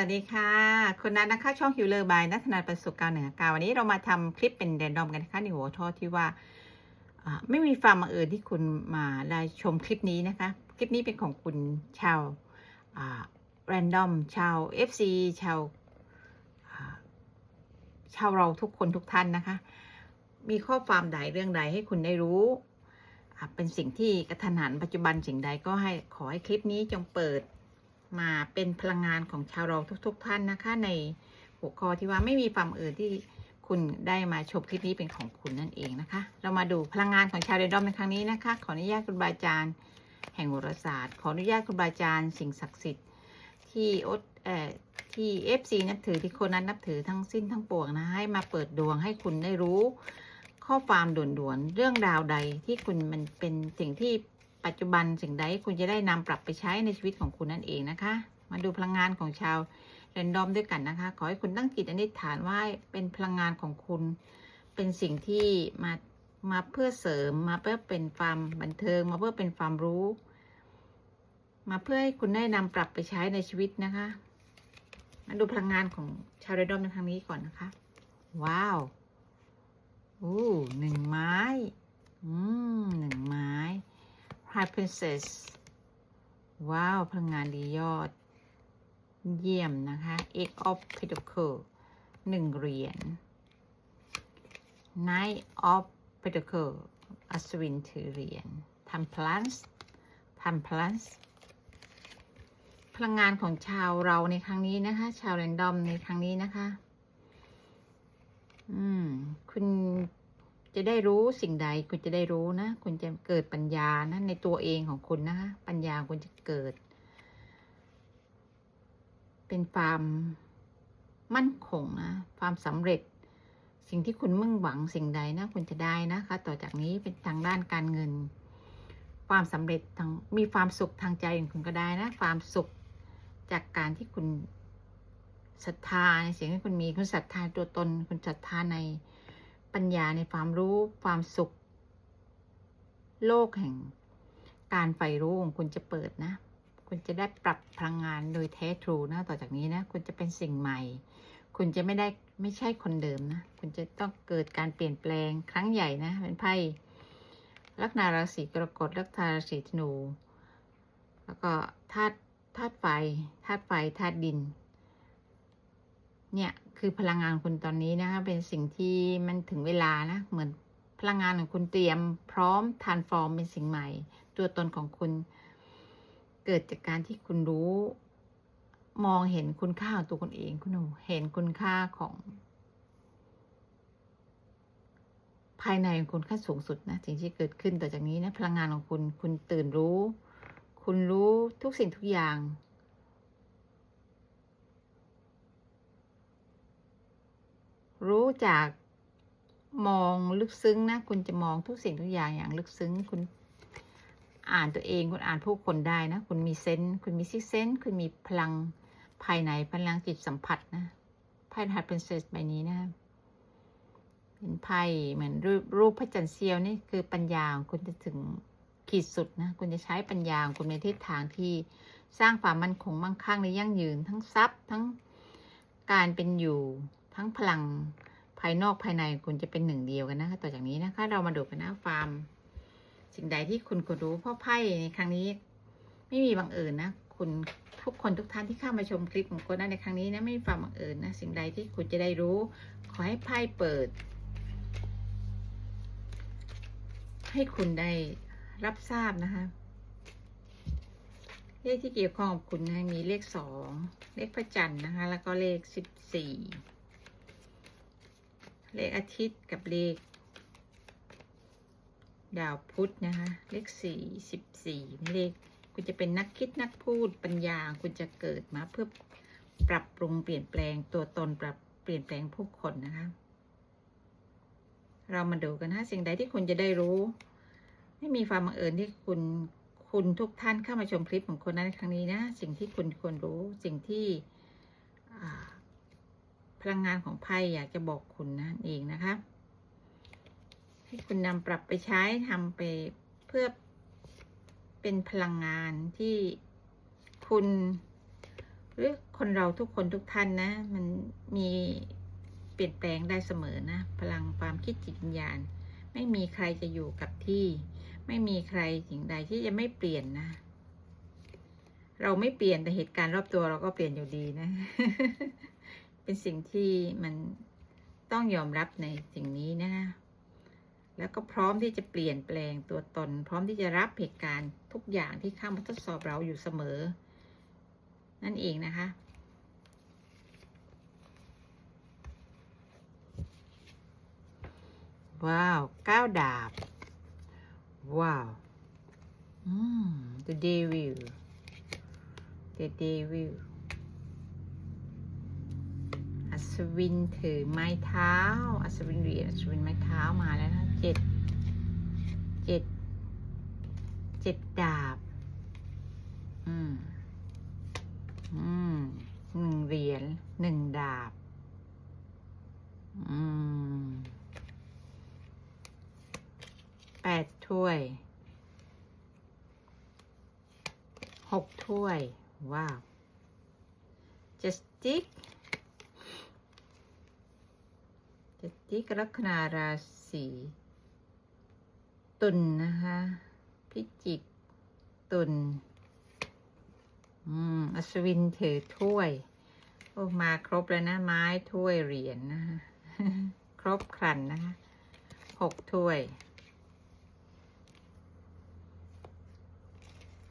วัสดีค่ะ คุณนัทนะคะ ช่องฮิวเลอร์บายนัทนาประสบการณ์เหนือกาวันนี้เรามาทำคลิปเป็นแรนดอมกันนะคะในหัวข้อที่ว่าไม่มีความบังเอิญที่คุณมาได้ชมคลิปนี้นะคะ คลิปนี้เป็นของคุณชาวแรนดอมชาว FC ชาวชาวเราทุกคนทุกท่านนะคะ มีข้อความใดเรื่องใดให้คุณได้รู้เป็นสิ่งที่กระทันหันปัจจุบันสิ่งใดก็ให้ขอให้คลิปนี้จงเปิด มาเป็นพลังงานของชาวเราทุก ๆ ท่านนะคะ ในหัวข้อที่ว่าไม่มีความเอ่ยที่คุณได้มาชมคลิปนี้เป็นของคุณนั่นเองนะคะ เรามาดูพลังงานของชาวเรนดอมในครั้งนี้นะคะ ขออนุญาตคุณบาอาจารย์แห่งโหราศาสตร์ ขออนุญาตคุณบาอาจารย์สิ่งศักดิ์สิทธิ์ที่อดเอ่อที่เอฟซีนับถือที่คนนั้นนับถือทั้งสิ้นทั้งปวงนะให้มาเปิดดวงให้คุณได้รู้ ข้อความด่วนๆเรื่องราวใดที่คุณมันเป็นสิ่งที่ ปัจจุบันสิ่งใดคุณจะได้นำปรับไปใช้ในชีวิตของคุณนั่นเองนะคะ มาดูพลังงานของชาวแรนดอมด้วยกันนะคะ ขอให้คุณตั้งจิตอธิษฐานว่าเป็นพลังงานของคุณ เป็นสิ่งที่มามาเพื่อเสริมมาเพื่อเป็นความบันเทิง มาเพื่อเป็นความรู้ มาเพื่อให้คุณได้นำปรับไปใช้ในชีวิตนะคะ มาดูพลังงานของชาวแรนดอมในครั้งนี้ก่อนนะคะ ว้าวอู้หนึ่งไม้ อืมหนึ่งไม้ High Princess ว้าว พลังงานดียอด เยี่ยมนะคะ Eight of Pentacle หนึ่งเหรียญ Knight of Pentacle อัศวินถือเหรียญทำ plus ทำ plus พลังงานของชาวเราในครั้งนี้นะคะ ชาวแรนดอมในครั้งนี้นะคะ อืม คุณ จะได้รู้สิ่งใดคุณจะได้รู้นะ คุณจะเกิดปัญญานะในตัวเองของคุณนะคะปัญญาคุณจะเกิด เป็นความมั่นคงนะความสำเร็จ สิ่งที่คุณมุ่งหวังสิ่งใดนะ คุณจะได้นะคะ ต่อจากนี้เป็นทางด้านการเงิน ความสำเร็จทางมีความสุขทางใจของคุณก็ได้นะ ความสุขจากการที่คุณศรัทธาในสิ่งที่คุณมีคุณศรัทธาตัวตน คุณศรัทธาใน ปัญญาในความรู้ความสุข โลกแห่ง การใฝ่รู้ของคุณจะเปิดนะ คุณจะได้ปรับพลังงานโดยแท้ทรูนะ ต่อจากนี้นะ คุณจะเป็นสิ่งใหม่ คุณจะไม่ได้ไม่ใช่คนเดิมนะ คุณจะต้องเกิดการเปลี่ยนแปลงครั้งใหญ่นะ เป็นไพ่ลัคนาราศีกรกฎลัคนาราศีธนู แล้วก็ธาตุธาตุไฟธาตุไฟธาตุดิน เนี่ย คือพลังงานคุณตอนนี้นะคะเป็นสิ่งที่มันถึงเวลานะ เหมือนพลังงานของคุณเตรียม พร้อมทานฟอร์มเป็นสิ่งใหม่ ตัวตนของคุณ เกิดจากการที่คุณรู้ มองเห็นคุณค่าของตัวคุณเองคุณหนูเห็นคุณค่าของ ภายในของคุณขั้นสูงสุดนะสิ่งที่เกิดขึ้นต่อจากนี้นะพลังงานของคุณ คุณตื่นรู้ คุณรู้ทุกสิ่งทุกอย่าง รู้จากมองลึกซึ้งนะ คุณจะมองทุกสิ่งทุกอย่างอย่างลึกซึ้งคุณอ่านตัวเองคุณอ่านผู้คนได้นะ คุณมีเซนส์คุณมีซิกเซนส์คุณมีพลังภายในพลังจิตสัมผัสนะไพ่ฮัตเป็นเซสใบนี้นะเป็นไพ่เหมือนรูปรูปพระจันทร์เซียวนี่คือปัญญาคุณจะถึงขีดสุดนะคุณจะใช้ปัญญาคุณในทิศทางที่สร้างความมั่นคงมั่งคั่งในยั่งยืนทั้งทรัพย์ทั้งการเป็นอยู่ ทั้งพลังภายนอกภายในคุณจะเป็นหนึ่งเดียวกันนะคะ ต่อจากนี้นะคะ เรามาดูกันนะฟาร์ม สิ่งใดที่คุณควรรู้เพราะไพ่ในครั้งนี้ ไม่มีบังเอิญนนะคุณทุกคนทุกท่านที่เข้ามาชมคลิปของคนนั้นในครั้งนี้นะไม่มีความบังเอิญนะสิ่งใดที่คุณจะได้รู้ ขอให้ไพ่เปิด ให้คุณได้รับทราบนะคะเลขที่เกี่ยวข้องกับคุณนะมีเลขสองเลขพระจันทร์นะคะ แล้วก็เลขสิบสี่ เลขอาทิตย์กับเลข ดาวพุธนะคะ เลขสี่สิบสี่เลขคุณจะเป็นนักคิดนักพูดปัญญาคุณจะเกิดมาเพื่อปรับปรุงเปลี่ยนแปลงตัวตนปรับเปลี่ยนแปลงผู้คนนะคะ เรามาดูกันนะสิ่งใดที่คุณจะได้รู้ ไม่มีความบังเอิญที่คุณคุณทุกท่านเข้ามาชมคลิปของคนนั้นในครั้งนี้นะ สิ่งที่คุณควรรู้สิ่งที่อ่า พลังงานของไพ่อยากจะบอกคุณนั่นเองนะคะให้คุณนำปรับไปใช้ทำไปเพื่อเป็นพลังงานที่คุณหรือคนเราทุกคนทุกท่านนะ มันมีเปลี่ยนแปลงได้เสมอนะ พลังความคิดจิตวิญญาณ ไม่มีใครจะอยู่กับที่ ไม่มีใครสิ่งใดที่จะไม่เปลี่ยนนะ เราไม่เปลี่ยนแต่เหตุการณ์รอบตัวเราก็เปลี่ยนอยู่ดีนะ เป็นสิ่งที่มันต้องยอมรับในสิ่งนี้นะแล้วก็พร้อมที่จะเปลี่ยนแปลงตัวตน พร้อมที่จะรับเหตุการณ์ทุกอย่างที่เข้ามาทดสอบเราอยู่เสมอ นั่นเองนะคะ ว้าวเก้าดาบ ว้าวอืม the devil the devil อัศวินถือไม้เท้า อัศวินเหรียญอัศวินไม้เท้ามาแล้วนะเจ็ดเจ็ดเจ็ดดาบ อืม อืมหนึ่งเหรียญหนึ่งดาบ อืมแปดถ้วยหกถ้วย ว้าวจะสติ๊ก จิกลัคนาราศีตุลนนะคะ พิจิกตุลอืมอัศวินถือถ้วย โอ้มาครบแล้วนะ ไม้ถ้วยเหรียญนะคะครบครันนะคะหกถ้วย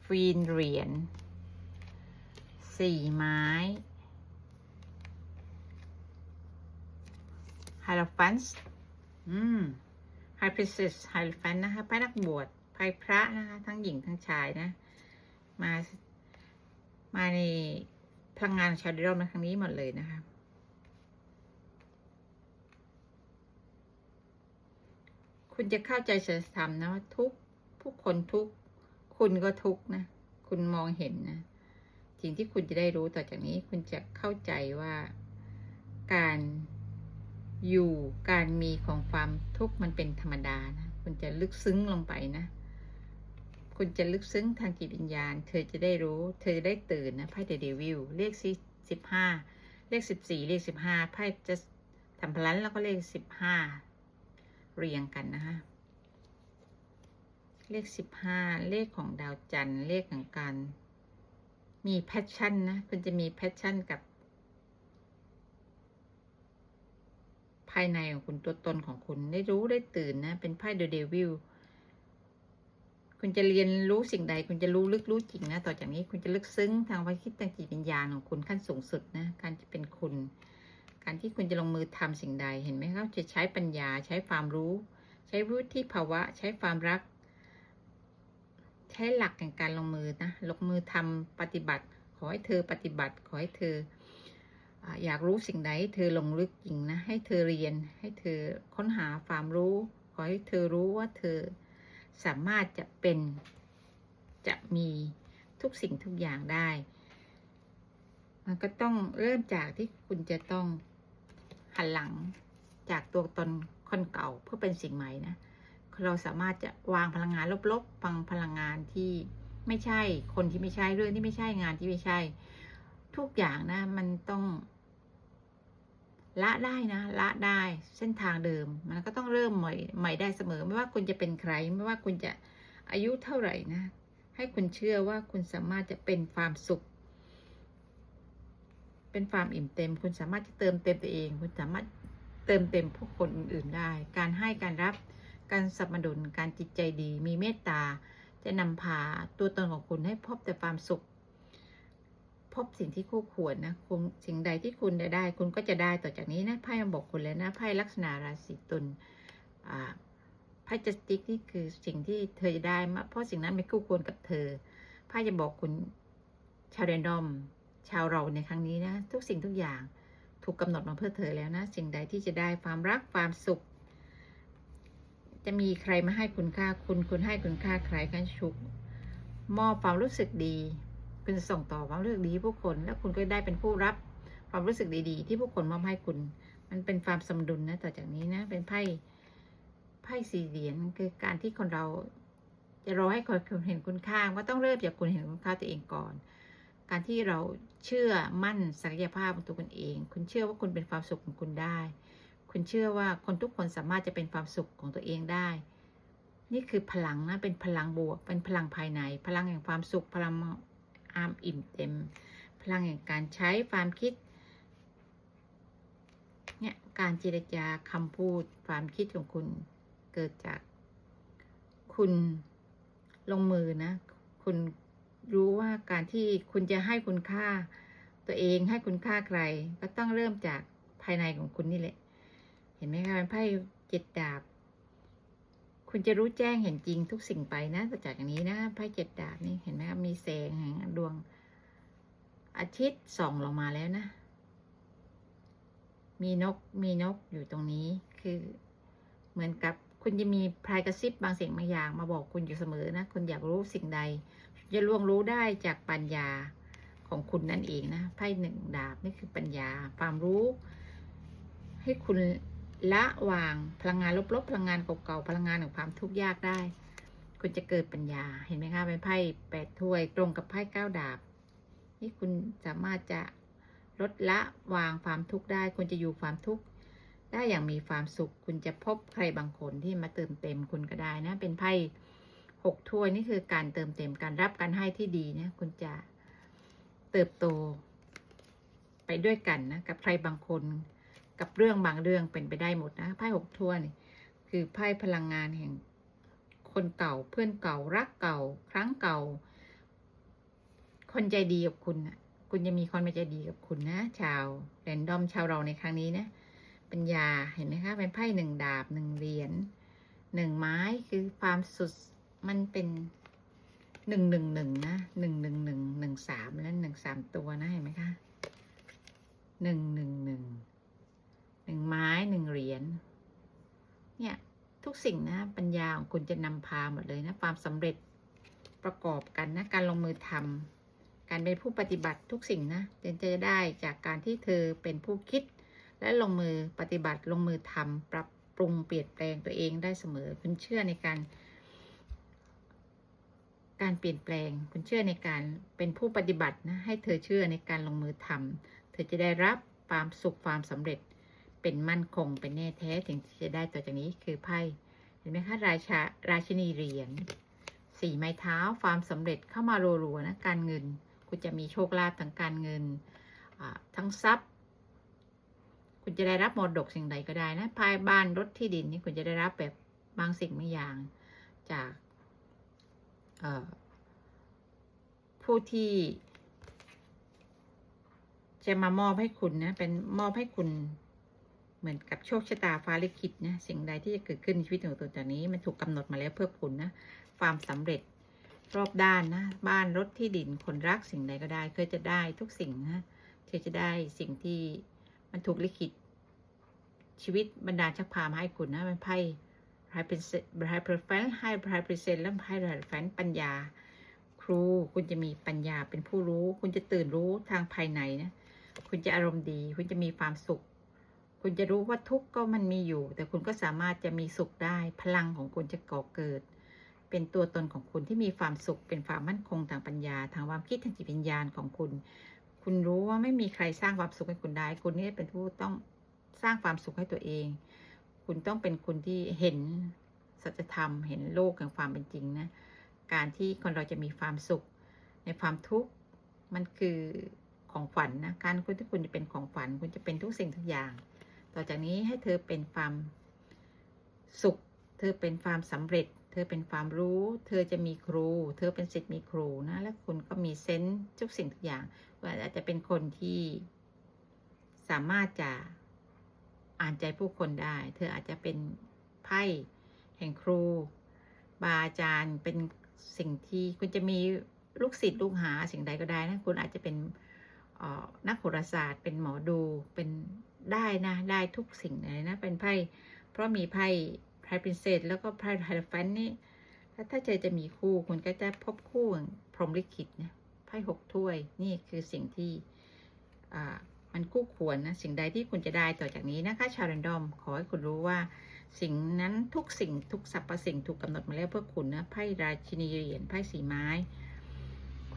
ฟีนเหรียญสี่ไม้ ไฮโลฟันส์อืมไฮพริสซิสไฮโลฟันนะคะไพ่นักบวชไพ่พระนะคะ ทั้งหญิงทั้งชายนะ มา มาในพลังงานของชาวดิโรมในครั้งนี้หมดเลยนะคะ คุณจะเข้าใจสัจธรรมนะว่าทุกผู้คนทุกคุณก็ทุกนะ คุณมองเห็นนะสิ่งที่คุณจะได้รู้ต่อจากนี้ คุณจะเข้าใจว่าการ อยู่การมีของความทุกข์มันเป็นธรรมดานะ คุณจะลึกซึ้งลงไปนะ คุณจะลึกซึ้งทางจิตวิญญาณ เธอจะได้รู้ เธอจะได้ตื่นนะ ไพ่เดเดวิลเลขสิบห้า เลขสิบสี่ เลขสิบห้า ไพ่จะทำพลันแล้วก็เลขสิบห้าเรียงกันนะคะเลขสิบห้า เลขของดาวจันทร์ เลขของการ มีแพชชั่นนะ คุณจะมีแพชชั่นกับ ภายในของคุณตัวตนของคุณได้รู้ได้ตื่นนะ เป็นไพ่เดอะเดวิลคุณจะเรียนรู้สิ่งใด คุณจะรู้ลึกรู้จริงนะ ต่อจากนี้คุณจะลึกซึ้งทางวิคิดทางจิตวิญญาณของคุณขั้นสูงสุดนะการจะเป็นคุณ การที่คุณจะลงมือทำสิ่งใดเห็นไหมครับจะใช้ปัญญาใช้ความรู้ ใช้วุฒิภาวะ ใช้ความรัก ใช้หลักแห่งการลงมือนะลงมือทำปฏิบัติ ขอให้เธอปฏิบัติ ขอให้เธอ อยากรู้สิ่งใดเธอลงลึกจริงนะ ให้เธอเรียนให้เธอค้นหาความรู้ ขอให้เธอรู้ว่าเธอสามารถจะเป็นจะมีทุกสิ่งทุกอย่างได้ มันก็ต้องเริ่มจากที่คุณจะต้องหันหลังจากตัวตนคนเก่าเพื่อเป็นสิ่งใหม่นะ เราสามารถจะวางพลังงานลบๆฟังพลังงานที่ไม่ใช่คนที่ไม่ใช่เรื่องที่ไม่ใช่งานที่ไม่ใช่ ทุกอย่างนะ มันต้อง ละได้นะ ละได้เส้นทางเดิม มันก็ต้องเริ่มใหม่ใหม่ได้เสมอ ไม่ว่าคุณจะเป็นใคร ไม่ว่าคุณจะอายุเท่าไหร่นะ ให้คุณเชื่อว่าคุณสามารถจะเป็นความสุข เป็นความอิ่มเต็ม คุณสามารถจะเติมเต็มตัวเอง คุณสามารถเติมเต็มผู้คนอื่นๆได้ การให้การรับ การสนับสนุนการจิตใจดี มีเมตตา จะนำพาตัวตนของคุณให้พบแต่ความสุข พบสิ่งที่คู่ควรนะคุณสิ่งใดที่คุณได้ได้ คุณก็จะได้ต่อจากนี้นะไพ่มาบอกคุณแล้วนะไพ่ลักษณะราศีตุลไพ่จัสติกนี่คือสิ่งที่เธอจะได้มาเพราะสิ่งนั้นไม่คู่ควรกับเธอไพ่จะบอกคุณชาวเรนดอม ชาวเราในครั้งนี้นะทุกสิ่งทุกอย่างถูกกำหนดมาเพื่อเธอแล้วนะ สิ่งใดที่จะได้ความรักความสุข จะมีใครมาให้คุณค่าคุณคุณให้คุณค่าใครกันชุกมอบความรู้สึกดี คุณส่งต่อความรู้สึกดีให้ผู้คน แล้วคุณก็ได้เป็นผู้รับความรู้สึกดีๆ ที่ผู้คนมอบให้คุณ มันเป็นความสมดุลนะต่อจากนี้นะ เป็นไพ่ไพ่สี่เหรียญคือการที่คนเราจะรอให้คนเห็นคุณค่าก็ต้องเริ่มจากคุณเห็นคุณค่าตัวเองก่อน การที่เราเชื่อมั่นศักยภาพของตัวคุณเอง คุณเชื่อว่าคุณเป็นความสุขของคุณได้ คุณเชื่อว่าคนทุกคนสามารถจะเป็นความสุขของตัวเองได้ นี่คือพลังนะเป็นพลังบวก เป็นพลังภายใน พลังแห่งความสุขพลัง อามอิ่มเต็ม พลังแห่งการใช้ความคิดเนี่ยการเจรจาคำพูดความคิดของคุณเกิดจาก คุณลงมือนะ คุณรู้ว่าการที่คุณจะให้คุณค่า ตัวเองให้คุณค่าใคร ก็ต้องเริ่มจากภายในของคุณนี่แหละ เห็นไหมคะเป็นไพ่เจ็ดดาบ คุณจะรู้แจ้งเห็นจริงทุกสิ่งไปนะต่อจากอย่างนี้นะไพ่เจ็ดดาบนี่เห็นไหมครับมีแสงแห่งดวง อาทิตย์ส่องลงมาแล้วนะ มีนกมีนกอยู่ตรงนี้คือเหมือนกับคุณจะมีพรายกระซิบบางสิ่งบางอย่างมาบอกคุณอยู่เสมอนะคุณอยากรู้สิ่งใด จะล่วงรู้ได้จากปัญญาของคุณนั่นเองนะไพ่หนึ่งดาบนี่คือปัญญาความรู้ ให้คุณ ละวางพลังงานลบๆพลังงานเก่าๆพลังงานของความทุกข์ยากได้ คุณจะเกิดปัญญาเห็นไหมคะเป็นไพ่แปดถ้วยตรงกับไพ่เก้าดาบ นี่คุณสามารถจะลดละวางความทุกข์ได้ คุณจะอยู่ความทุกข์ได้อย่างมีความสุข คุณจะพบใครบางคนที่มาเติมเต็มคุณก็ได้นะ เป็นไพ่หกถ้วยนี่คือการเติมเต็มการรับการให้ที่ดีนะคุณจะเติบโต ไปด้วยกันนะกับใครบางคน กับเรื่องบางเรื่องเป็นไปได้หมดนะไพ่หกถ้วยนี่คือไพ่พลังงานแห่งคนเก่าเพื่อนเก่ารักเก่า ครั้งเก่า คนใจดีกับคุณนะคุณจะมีคนมาใจดีกับคุณนะ ชาวแรนดอมชาวเราในครั้งนี้นะปัญญาเห็นไหมคะเป็นไพ่หนึ่งดาบหนึ่งเหรียญหนึ่งไม้คือความสุดมันเป็นหนึ่งหนึ่งหนึ่งนะหนึ่งหนึ่งหนึ่งหนึ่งสามและหนึ่งสามตัวนะเห็นไหมคะหนึ่งหนึ่งหนึ่ง หนึ่งไม้หนึ่งเหรียญเนี่ยทุกสิ่งนะปัญญาของคุณจะนำพาหมดเลยนะความสำเร็จประกอบกันนะการลงมือทำการเป็นผู้ปฏิบัติทุกสิ่งนะเจนจะได้จากการที่เธอเป็นผู้คิด และลงมือปฏิบัติลงมือทำปรับปรุงเปลี่ยนแปลงตัวเองได้เสมอคุณเชื่อในการ การเปลี่ยนแปลงคุณเชื่อในการเป็นผู้ปฏิบัตินะให้เธอเชื่อในการลงมือทำเธอจะได้รับความสุขความสำเร็จ เป็นมั่นคงเป็นแน่แท้ถึงจะได้ต่อจากนี้คือไพ่เห็นไหมคะราชาราชินีเหรียญสี่ไม้เท้าความสำเร็จเข้ามารัวๆนะการเงิน คุณจะมีโชคลาภทางการเงินทั้งทรัพย์ คุณจะได้รับมรดกสิ่งใดก็ได้นะภายบ้านรถที่ดินนี่คุณจะได้รับแบบบางสิ่งบางอย่างจากผู้ที่จะมามอบให้คุณนะ เป็นมอบให้คุณ เหมือนกับโชคชะตาฟ้าลิขิตนะสิ่งใดที่จะเกิดขึ้นในชีวิตของตัวจากนี้ มันถูกกำหนดมาแล้วเพื่อคุณนะความสำเร็จรอบด้านนะ บ้านรถที่ดินคนรักสิ่งใดก็ได้ เคยจะได้ทุกสิ่งนะเธอจะได้สิ่งที่มันถูกลิขิต ชีวิตบรรดาชักพามาให้คุณนะมันไพ่ไพ่เป็นไพ่เพอร์เฟนให้ไพ่เพรเซนและไพ่ไพ่แฟนปัญญา ครูคุณจะมีปัญญาเป็นผู้รู้ คุณจะตื่นรู้ทางภายในนะคุณจะอารมณ์ดี คุณจะมีความสุข คุณจะรู้ว่าทุกข์ก็มันมีอยู่ แต่คุณก็สามารถจะมีสุขได้ พลังของคุณจะก่อเกิด เป็นตัวตนของคุณที่มีความสุข เป็นความมั่นคงทางปัญญา ทางความคิดทางจิตวิญญาณของคุณ คุณรู้ว่าไม่มีใครสร้างความสุขให้คุณได้ คุณนี่เป็นผู้ต้องสร้างความสุขให้ตัวเอง คุณต้องเป็นคนที่เห็นสัจธรรม เห็นโลกแห่งความเป็นจริงนะ การที่คนเราจะมีความสุข ในความทุกข์ มันคือของขวัญนนะ การคุณที่คุณจะเป็นของขวัญคุณจะเป็นทุกสิ่งทุกอย่าง ต่อจากนี้ให้เธอเป็นความสุข เธอเป็นความสำเร็จ เธอเป็นความรู้ เธอจะมีครู เธอเป็นสิทธิ์มีครูนะ และคุณก็มีเซนส์ทุกสิ่งทุกอย่าง ว่าอาจจะเป็นคนที่สามารถจะอ่านใจผู้คนได้ เธออาจจะเป็นไพ่แห่งครู บาอาจารย์เป็นสิ่งที่คุณจะมีลูกศิษย์ลูกหาสิ่งใดก็ได้นะ คุณอาจจะเป็นออนักโหราศาสตร์ เป็นหมอดู เป็น ได้นะได้ทุกสิ่งเลยนะเป็นไพ่เพราะมีไพ่ไพ่ปรินเซสแล้วก็ไพ่ไฮแฟนนี่ถ้าถ้าเจจะมีคู่คุณก็จะพบคู่องพรหมลิขิตนะไพ่หกถ้วยนี่คือสิ่งที่มันคู่ควรนะสิ่งใดที่คุณจะได้ต่อจากนี้นะคะชาวแรนดอม ขอให้คุณรู้ว่า สิ่งนั้นทุกสิ่งทุกสรรพสิ่งถูกกำหนดมาแล้วเพื่อคุณนะไพ่ราชินีเหรียญไพ่สีไม้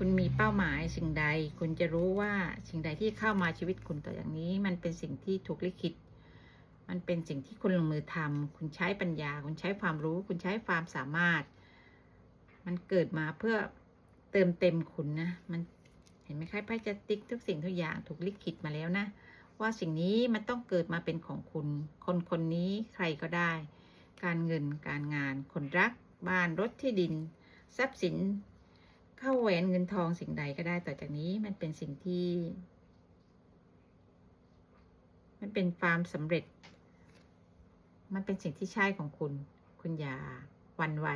คุณมีเป้าหมายสิ่งใด คุณจะรู้ว่าสิ่งใดที่เข้ามาชีวิตคุณต่ออย่างนี้ มันเป็นสิ่งที่ถูกลิขิต มันเป็นสิ่งที่คุณลงมือทำคุณใช้ปัญญา คุณใช้ความรู้ คุณใช้ความสามารถ มันเกิดมาเพื่อเติมเต็มคุณนะ มันเห็นไหมคะไพ่จะติ๊กทุกสิ่งทุกอย่างถูกลิขิตมาแล้วนะ ว่าสิ่งนี้มันต้องเกิดมาเป็นของคุณ คนคนนี้ใครก็ได้ การเงินการงาน คนรัก บ้านรถที่ดิน ทรัพย์สิน เข้าแหวนเงินทองสิ่งใดก็ได้ต่อจากนี้มันเป็นสิ่งที่ มันเป็นความสำเร็จ มันเป็นสิ่งที่ใช่ของคุณ คุณอย่าหวันไหว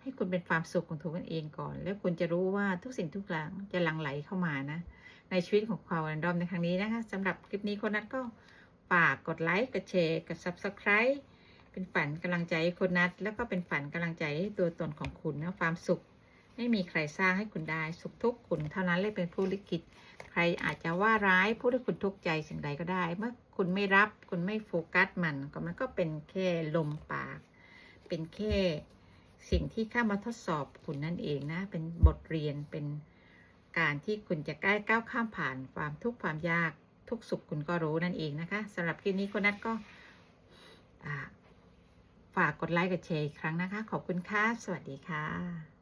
ให้คุณเป็นความสุขของตัวคุณเองก่อน แล้วคุณจะรู้ว่าทุกสิ่งทุกอย่างจะหลั่งไหลเข้ามานะ ในชีวิตของความรันดอมในครั้งนี้นะคะสำหรับคลิปนี้คนนัดก็ฝากกดไลค์กดแชร์กด subscribe เป็นฝันกำลังใจให้คนนัด แล้วก็เป็นฝันกำลังใจให้ตัวตนของคุณนะความสุข ไม่มีใครสร้างให้คุณได้ สุขทุกข์คุณเท่านั้นเลยเป็นผู้ลิขิต ใครอาจจะว่าร้ายพูดให้คุณทุกข์ใจสิ่งใดก็ได้ เมื่อคุณไม่รับคุณไม่โฟกัสมันก็มันก็เป็นแค่ลมปาก เป็นแค่สิ่งที่เข้ามาทดสอบคุณนั่นเองนะ เป็นบทเรียนเป็นการที่คุณจะใกล้ก้าวข้ามผ่านความทุกข์ความยากทุกสุขคุณก็รู้นั่นเองนะคะสำหรับคลิปนี้คนนัดก็ฝากกดไลค์กดแชร์อีกครั้งนะคะ ขอบคุณค่ะ สวัสดีค่ะ